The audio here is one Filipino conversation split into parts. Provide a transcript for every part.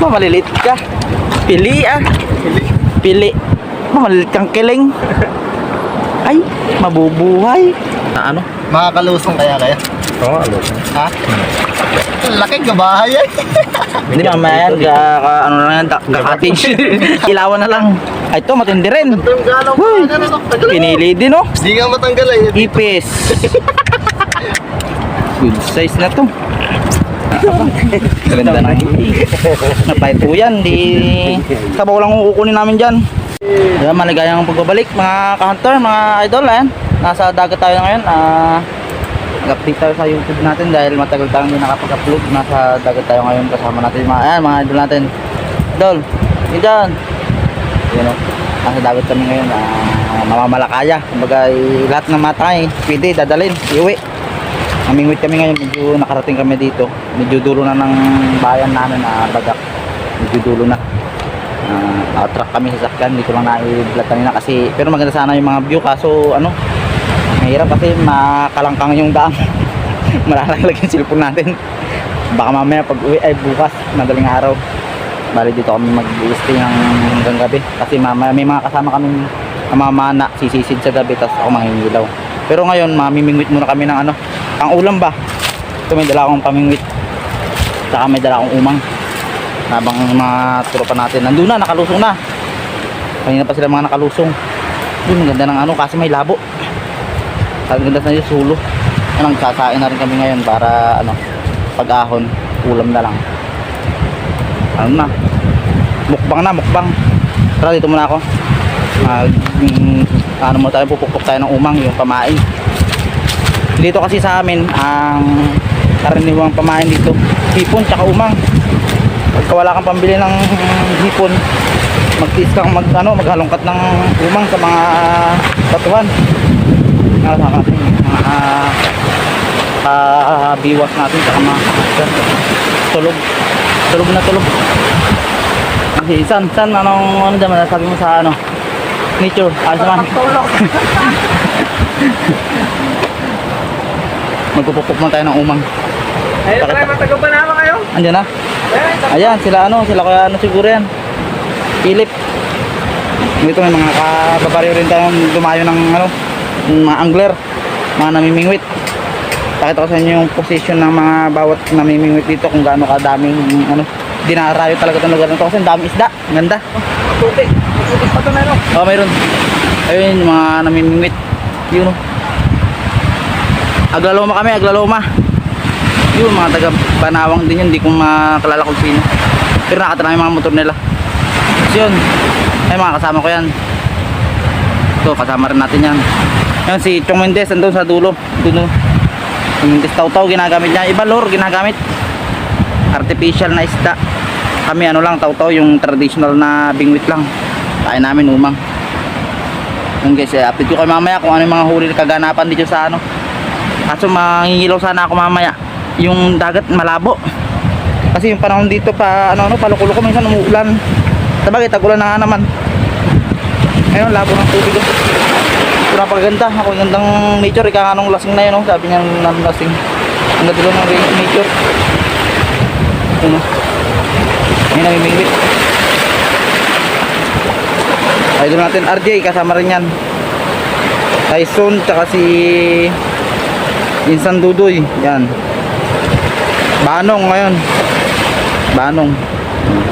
Ba, maliliit ka. Pili ah. Pili. Ba, maliliit kang kiling. Ay, mabubuhay. Na ano? Makakalusong kaya kaya? Oo, ano? Ha? Laki gabahay eh. Hindi mamaya yan, ka, ka, ano na yan, ka- ka-cottage. Ilawan na lang. Ay, ito, matindi rin. Uy. Pinili din, oh. Hindi nga matanggal eh. Ipis. Good size na to. Ganda na. Napay po yan. Di... Sabaw lang ang kukunin namin dyan. Kaya maligayang pagbabalik mga ka-hunter, mga idol. Ayan. Nasa dagat tayo ngayon. Ah... Nag-update tayo sa YouTube natin dahil matagal tayong hindi nakapag-upload. Nasa dagat tayo ngayon kasama natin mga, ayan, mga idol natin. Idol, yun dyan. Yun o. Nasa dagat kami ngayon. Ah, mamamalakaya. Kumbaga, lahat ng matay, pwede, dadalhin, iuwi. Namingwit kami ngayon, medyo nakarating kami dito. Medyo dulo na ng bayan namin na bagak. Medyo dulo na. Uh, truck kami sa sakyan, dito lang na-vlog kanina kasi, pero maganda sana yung mga view kaso ano, mahirap kasi makalangkang yung daan. Malalaglag yung cellphone natin. Baka mamaya pag uwi ay bukas, madaling araw. Bali dito kami mag-stay ng hanggang gabi kasi mamaya may mga kasama kaming mamamana, sisisid sa gabi tapos ako mangingilaw. Pero ngayon, mamimingwit muna kami ng ano, ang ulam ba? Ito may dala akong pamingwit. Saka may dala akong umang. Habang mga tropa natin, nandun na, nakalusong na. Kanina pa sila mga nakalusong. Yun, ganda ng ano, kasi may labo. Ang ganda sa sulo. Anong sasain na rin kami ngayon para ano, pag-ahon, ulam na lang. Ano na? Mukbang na, mukbang. Tara dito muna ako. Mag, mm, ano mo tayo, pupukpok tayo ng umang, yung pamain. Dito kasi sa amin, ang karaniwang pamain dito, hipon tsaka umang. Pagka wala kang pambili ng hipon, magtiis kang mag, ano, maghalongkat ng umang sa mga batuhan. Nga sa atin, mga uh, biwas natin sa mga tulog. Tulog na tulog. Kasi san, san, anong, ano dyan, sabi mo sa ano, nature, ayos naman. Magpupukpok mo tayo ng umang. Ayun, pre, matagal pa naman kayo? Andiyan na. Ayan, sila ano, sila kaya ano siguro yan. Philip. Dito may mga kababaryo rin tayong dumayo ng ano, mga angler, mga namimingwit. Pakita ko sa inyo yung position ng mga bawat namimingwit dito kung gaano kadaming ano, dinarayo talaga itong lugar na to kasi ang daming isda. Ang Ganda. Tutik. Tutik pa ito meron. Oh, mayroon. Ayun, yung mga namimingwit. Yun oh. Aglaloma kami, aglaloma. Yun, mga taga Banawang din yun. Hindi ko makalala kung sino. Pero nakatala yung mga motor nila. Tapos yun. Ay, mga kasama ko yan. Ito, kasama rin natin yan. Yan, si Chong Mendes, andun sa dulo. Doon, oh. Chong Mendes, taw-taw ginagamit niya. Iba lure, ginagamit. Artificial na isda. Kami ano lang, taw-taw, yung traditional na bingwit lang. Kain namin umang. Yung guys, eh, update ko kayo mamaya kung ano yung mga huli na kaganapan dito sa ano. Kaso mangingilaw sana ako mamaya. Yung dagat malabo. Kasi yung panahon dito pa ano ano palukulo ko minsan umuulan. Sabagay tagulan na nga naman. Ayun, labo ng tubig. Ito napakaganda. Ako yung gandang nature. Ika nga nung lasing na yun. Oh. Sabi niya nung lasing. Ang ganda doon ng nature. Yun oh. Ayun namimingwit. Idol natin RJ. Kasama rin yan. Tyson. Tsaka si Insan Dudoy. Yan. Banong ngayon. Banong.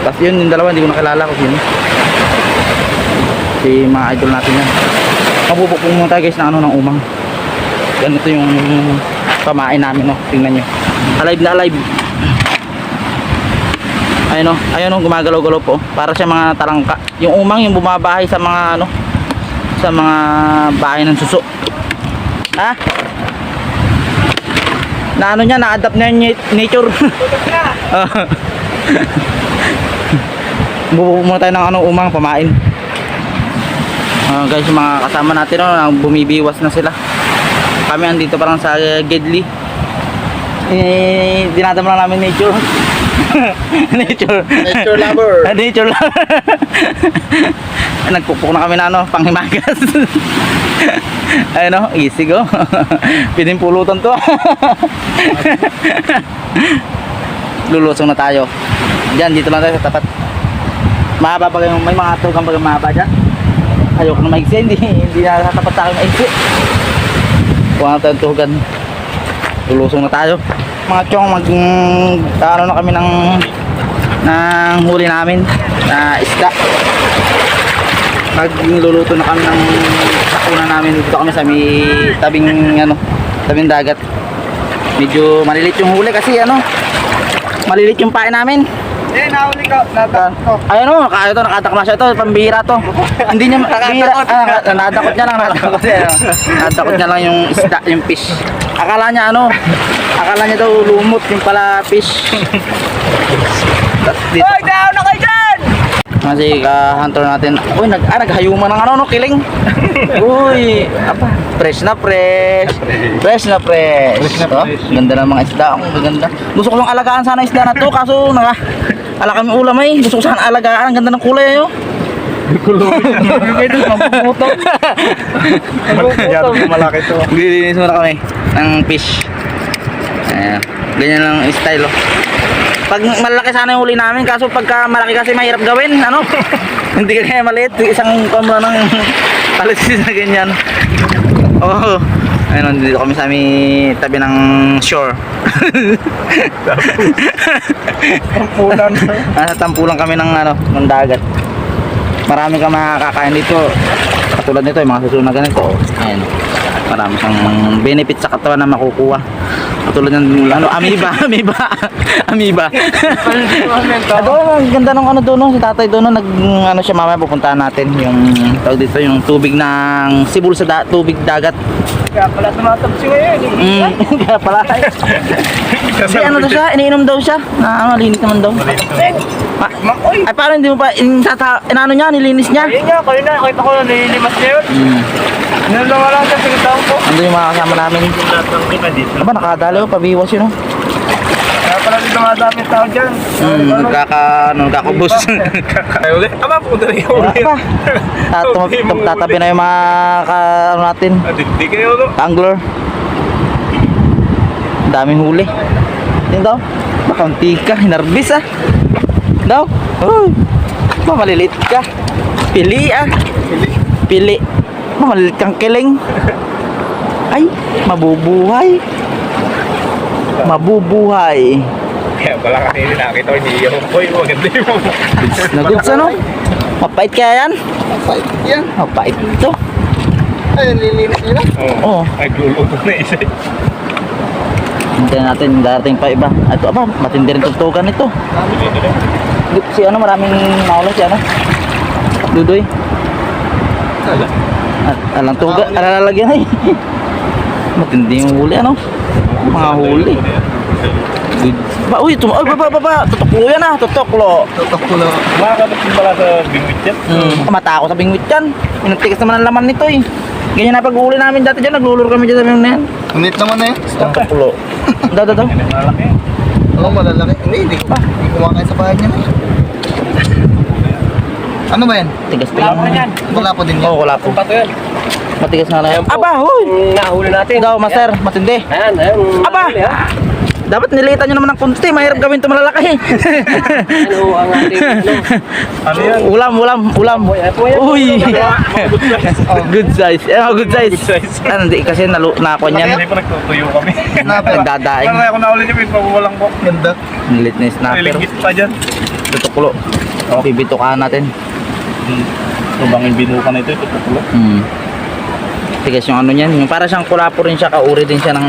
Tapos yun yung dalawa hindi ko nakilala kung sino. Si mga idol natin yan. Mabubukong muna tayo guys na ano ng umang. Ganito yung pamain namin no. Tingnan nyo. Alive na alive. Ayun o. Ayun o. Gumagalaw-galaw po. Para sa mga talangka. Yung umang yung bumabahay sa mga ano. Sa mga bahay ng suso. Ha? Na ano niya, na-adapt na yung nat- nature. Bubuo muna tayo ng ano, umang pamain. Ah, guys, yung mga kasama natin, no, bumibiwas na sila. Kami andito parang sa uh, Gedli. Eh, dinadam lang namin nature. nature. Nature lover. Nature lover. Nagpupuk na kami na ano, panghimagas. Ayun no, easy go. Pinimpulutan to. lulusong na tayo. Diyan, dito lang tayo sa tapat. Mahaba pa kayong, may mga tugang baga mahaba dyan. Ayoko na maigsi, hindi, hindi na tapat sa akin maigsi. Kuha na tayong tugan. Lulusong na tayo. Mga chong, mag, ano na kami ng, ng huli namin na isda. Magluluto na kami ng sakuna namin dito kami sa may tabing ano, tabing dagat. Medyo malilit yung huli kasi ano, malilit yung pain namin. Eh, nahuli ko. Nata. Ayun o, kaya ito, nakatakma siya ito, pambihira to. Hindi niya, bihira, ah, naka- nadakot niya lang, nadakot niya, ano, nadakot niya lang yung isda, yung fish. Akala niya ano, akala niya daw lumot, yung pala fish. Dito, Hoy, down na kayo dyan! kasi ka-hunter natin, uy, nag, ah, naghayuman ng ano, no, kiling. Uy, apa, fresh na fresh. Fresh na fresh. Fresh na Oh, fresh. Ganda ng mga isda, ang ganda. Gusto ko lang alagaan sana isda na to, kaso naka, ala kami ulam ay. Gusto ko sana alagaan, ang ganda ng kulay ayo. Masyado malaki to. Glilinis muna kami ng fish. Ganyan lang ang style oh. Pag malaki sana yung huli namin, kaso pagka malaki kasi mahirap gawin, ano? Hindi ka kaya maliit, isang kamera ng palisis na ganyan. Oh. Ayun, dito kami sa aming tabi ng shore. Tampunan. Nasa tampulan kami ng ano, ng dagat. Marami kang makakakain dito. Katulad nito, yung mga susunod na ganito. Oh. Ayan. Marami siyang benefit sa katawan na makukuha. Katulad ng ano, amoeba, amoeba, amoeba. Ito, ang ganda ng ano doon, si tatay doon, nag, ano siya mamaya pupuntahan natin yung tawag dito, yung tubig ng sibul sa da, tubig dagat. Kaya pala tumatabsi ngayon. Mm, kaya pala. Kasi ano daw siya, iniinom daw siya. Na ano, linis naman daw. Ma- Makoy! ay, parang hindi mo pa, inano niya, nilinis niya. Ayun nga, kayo na. Nakita ko nililimas niya yun. Hmm. Ano lang wala siya, pinagtawag ko. Ando yung mga kasama namin. Aba, nakadali ko, pabiwas yun, oh. Kaya pala dito madami yung tao dyan. Hmm, nagkaka, ano, nagkakubos. Ay, ulit. Aba, pumunta na yung Wala ulit. pa. Tatum- tum- tatabi na yung mga, ka, ano natin, Hindi kayo, no? angler. Ang daming huli. Yan daw. Bakaunti ka, hinarbis ah. Daw. Uy. Ba, malilit ka. Pili ah. Pili. Ba, malilit kang kiling. Ay, mabubuhay. Mabubuhay. Kaya pala kanina nakita ko, iniiyak ko. Uy, maganda yung Na goods ano? Mapait kaya yan? Fight yan. Mapait ito. Ayun, lilinis nila. Oo. Nagluluto na isa. Hintayin natin, darating pa iba. Ito aba, matindi rin tugtugan ito. Si ano, maraming naulong si ano? Dudoy. At alang tuga, alalagyan ay. Matindi yung huli ano? Mga huli. Ba, uy, tum- ay, ba, ba, ba, ba, tutok lo yan ah, tutok lo. Tutok ko lang. Makakabit din pala sa bingwit yan. Hmm. Mata ako sa bingwit yan. Inatikas naman ang laman nito eh. Ganyan na pag-uli namin dati dyan, naglulur kami dyan sa na yan. Unit naman na yun. Tutok lo. Daw, daw, daw. Malaki. Oo, malalaki. Hindi, hindi ko. Hindi kumakain sa bahay niya na yun. Ano ba yan? Tigas Wala pa ko na yan. Wala po din yan. Oo, wala po. Pato yan. Matigas na lang. Ayan po. Aba, huy! Yung nahuli natin. Daw, master, matindi. Ayan, ayan. Aba! Dapat nilitan nyo naman ng kunti, mahirap gawin ito malalaki. Ano ang ating ano? Ano yan? ulam, ulam, ulam. Yan. Uy! Good size. good size. Eh, oh, good size. Good size. Ah, hindi kasi nalu nakon yan. Hindi pa nagtutuyo kami. Nagdadaing. Parang ako naulit yung pagpapawalang ko. Ganda. Nilit na yung snapper. Nilingit pa dyan. Tutuklo. Oh. Bibitukaan natin. Yung binuka na ito, tutulo. Hmm. Tigas yung ano niyan. Yung para siyang kulapo rin siya. Kauri din siya ng...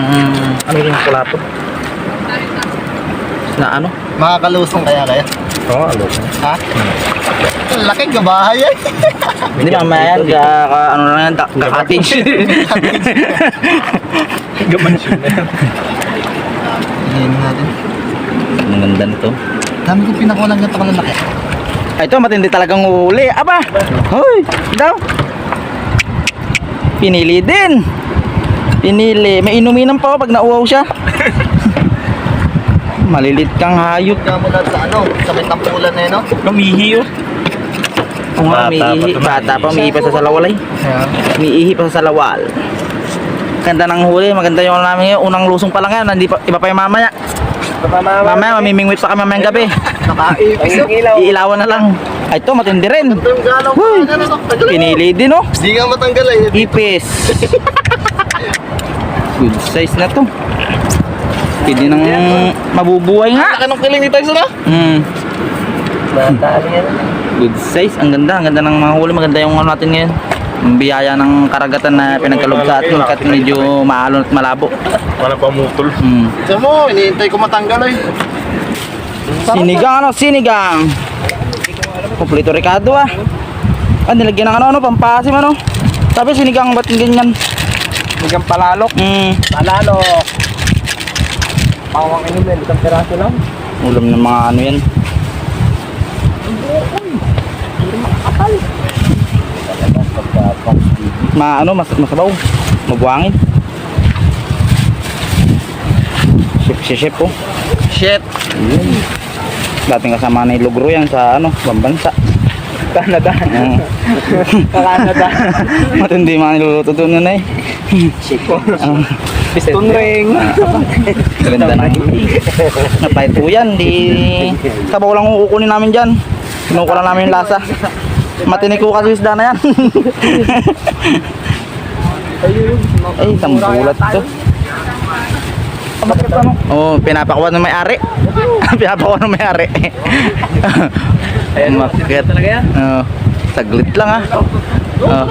Ano rin yung kulapo? Na ano? Makakalusong kaya kaya? Oo, alo. Ha? Laki gabahay yan. Hindi mamaya yan. Ka, ka, ano lang yan. ka- Ka-cottage. Gamansyon na yan. Tingnan natin. Ang ganda nito. Dami ko pinakulang ganito kalalaki. Ay, ito matindi talagang uli. Aba! Hoy! Daw! Pinili din! Pinili. May inuminan pa ako pag nauwaw siya. Malilit kang hayop. Lang sa ano, sa may tampulan na yun, no? Lumihi yun. Kung nga, Bata may pa ihi. ito, Bata pa, maihi. may ihi pa sa salawalay. Ayan. May ihi pa sa salawal. Ganda ng huli. Maganda yung ano namin ngayon. Unang lusong pa lang yan. Hindi pa, iba pa yung mamaya. Mamaya mamimingwit pa kami mamayang gabi. Iilawan na lang. Ay, ito matindi rin. Tagal. Pinili din oh. Hindi nga matanggal eh. Ipis. Good size na to. Pwede nang mabubuhay nga. Laki ng kiling ni Tyson ah. Hmm. Yan. Good size. Ang ganda. Ang ganda ng mga huli. Maganda yung ano natin ngayon. Ang biyaya ng karagatan na pinagkalog sa atin kahit medyo maalon at malabo. Wala pa mutol. Hmm. Sa mo, iniintay ko matanggal eh. Sinigang ano? Sinigang. Kompleto Ricardo ah. Ah, nilagyan ng ano, ano, pampasim ano. Sabi sinigang ba't ganyan? Hanggang palalok. Hmm. Palalok. Pawang inumin. Isang peraso lang. Ulam ng mga ano yan. Ma ano, mas masabaw. Mabuhangin. Chef, si chef po. Shit. Dating kasama ni Lugro yan sa ano, Bambansa. Canada. Oo. Canada. Matindi mga niluluto doon yun eh. Ah, Piston ring. Ganda na. Napay po yan. Di... Sabaw lang kukunin namin dyan. Kinuha lang namin yung lasa. Matinik ko kasi isda na yan. Ay, tambulat to. Oh, pinapakuha ng may-ari. pinapakuha ng may-ari. Ayan, yan? Oh, saglit lang ah. Oh,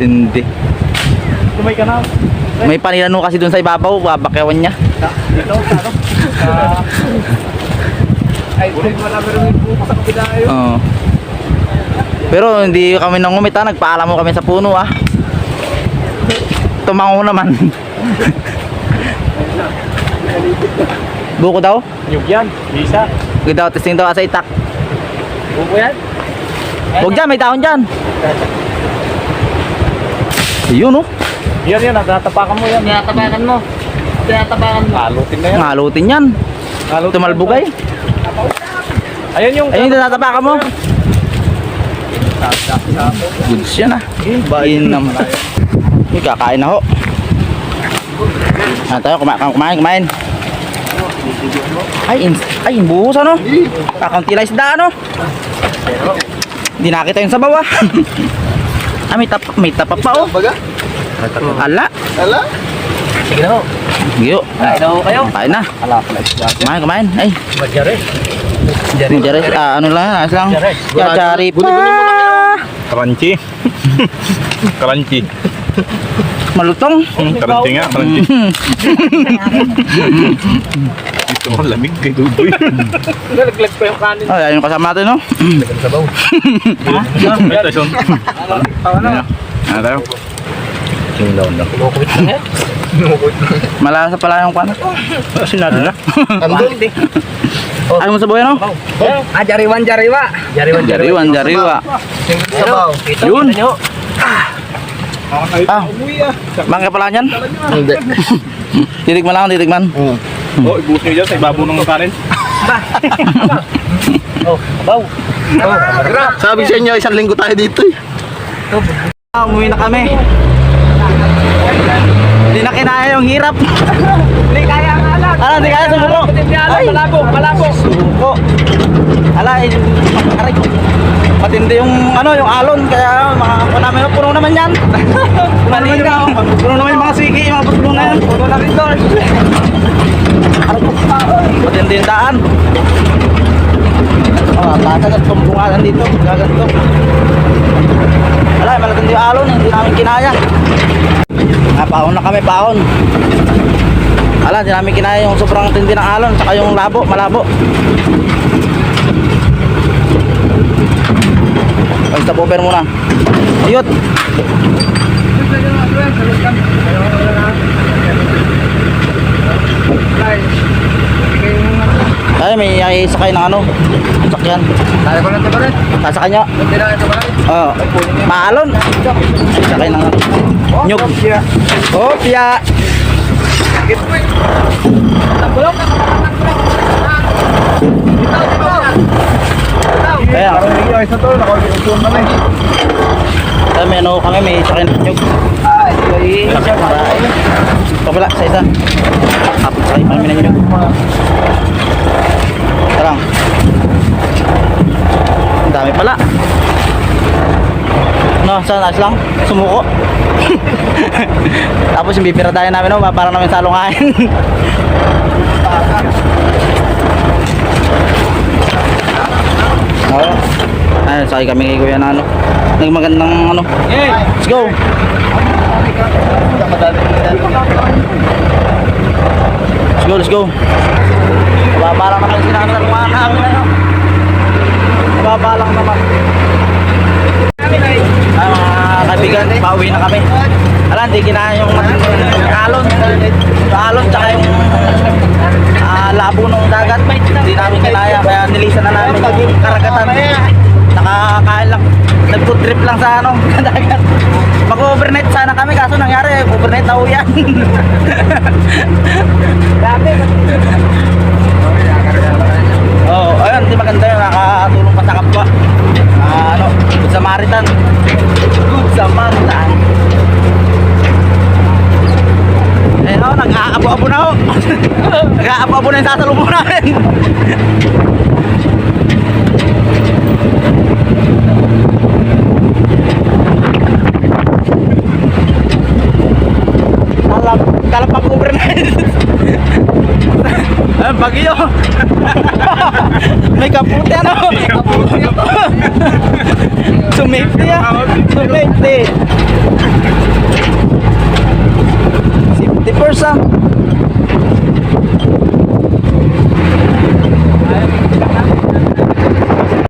hindi. Tumay ka na. May panilano kasi dun sa ibabaw, babakyawan niya. Dito, sa ano? Ay, wala meron yung buko sa kabila. Oo. Pero hindi kami nangumit ha, nagpaalam mo kami sa puno ah. Tumango naman. Buko daw? Nyug yan. Isa. Good daw, testing daw sa itak. Buko yan. Huwag dyan, may taon dyan. Yun oh. Yan yan, natatapakan mo yan. Tinatapakan mo. Tinatapakan mo. Halutin na yan. Ngalutin yan. Halutin Tumalbugay. Ayun yung... Ayun, tinatapakan mo. Goods yan ah. Bain naman. Uy, kakain na ho. Ah, tayo, kumain, kumain, kumain. Ay, in, ay, buhos ano? Kakaunti lang isda ano? Hindi nakita yung sabaw ah. ah, may tapa, may tapa pa oh. Ala. Ala? Sige na ho. Giyo. Kain na ho kayo. Kain na. Ala pala isda. Kumain, kumain. Ay, Magyari. Jari, ah, ano lang, ayos lang. Ya, jari pa. Crunchy. Crunchy. Malutong. Hmm, crunchy nga, crunchy. Gusto mo lamig kay Dudoy. Nalaglag pa yung kanin. Ay, ayun yung kasama natin, no? Sabaw. Ay, Tyson. Ano? Ano tayo? Kumukulit lang yan. Malasa pala yung kwan. Sinado na. Andun. Ayaw mo sa buhay, no? Ah, jariwan, jariwa. Jariwan, Jariwan, jariwa. Sabaw. Yun. Ah, bangka pala yan? Hindi. Titikman lang, titikman. Oh, ibus dyan sa ibabaw ng kanin. Oh, baw. Sabi sa inyo, isang linggo tayo dito eh. Ah, umuwi na kami. Hindi na kinaya yung hirap. Hindi kaya ang alam. Ano, hindi kaya sumuko. Alam. Malabo, malabo. Suko. Ala, eh, aray. Matindi yung ano, yung alon kaya mga ako namin puno naman yan. puno naman yung puno naman yung mga siki, mga puno na yan. Puno na rin doon. Aray ko. Matindi yung daan. Oh, tatag at kumbungalan dito. Gaganto. Ala, malaganda yung alon, hindi namin kinaya. Ah, paon na kami, paon. Ala, hindi namin kinaya yung sobrang tindi ng alon, saka yung labo, malabo. Ay, stop over muna. Ayot. Ay, may ay sakay ng ano? Sakyan. Tayo ko lang ito rin. Sasakay niya. Hindi na ito rin. Oo. Maalon. Ay, sakay ng ano? Nyug. Opya. Kaya, Ay, sa kaya may ano kami, may sakay ng nyug. Para, Pabila, sa isa. Up. Ay, paminan nyo. Tarang. Ang dami pala. No, saan ayos lang? Sumuko. Tapos yung bibira tayo namin, no? Para namin salungain. Oo. Ayun, sakay kami kay Kuya na ano. Nagmagandang ano. Let's go. Let's go, let's go. Baba lang naman sinabi ng mga namin ano. Baba lang naman. Ah, mga kaibigan, pauwi na kami. Alam, hindi kinaya yung alon. Yung alon, tsaka yung ah, labo ng dagat. Hindi namin kinaya, kaya nilisan na namin yung karagatan. Nakakain lang. Nag-food trip lang sa ano, dagat. Mag-overnight sana kami, kaso nangyari, overnight na uyan. Oo, oh, ayun, hindi maganda yun. Nakatulong pa sa kapwa. Ah, ano, Good Samaritan. Good Samaritan. Eh, oh, nag-aabo-abo na ho. nag-aabo-abo na yung sasalubong namin. Talap, talap ang overnight. Ay, bagyo. May kaputi ano? Sumipti ah. Sumipti. Safety first.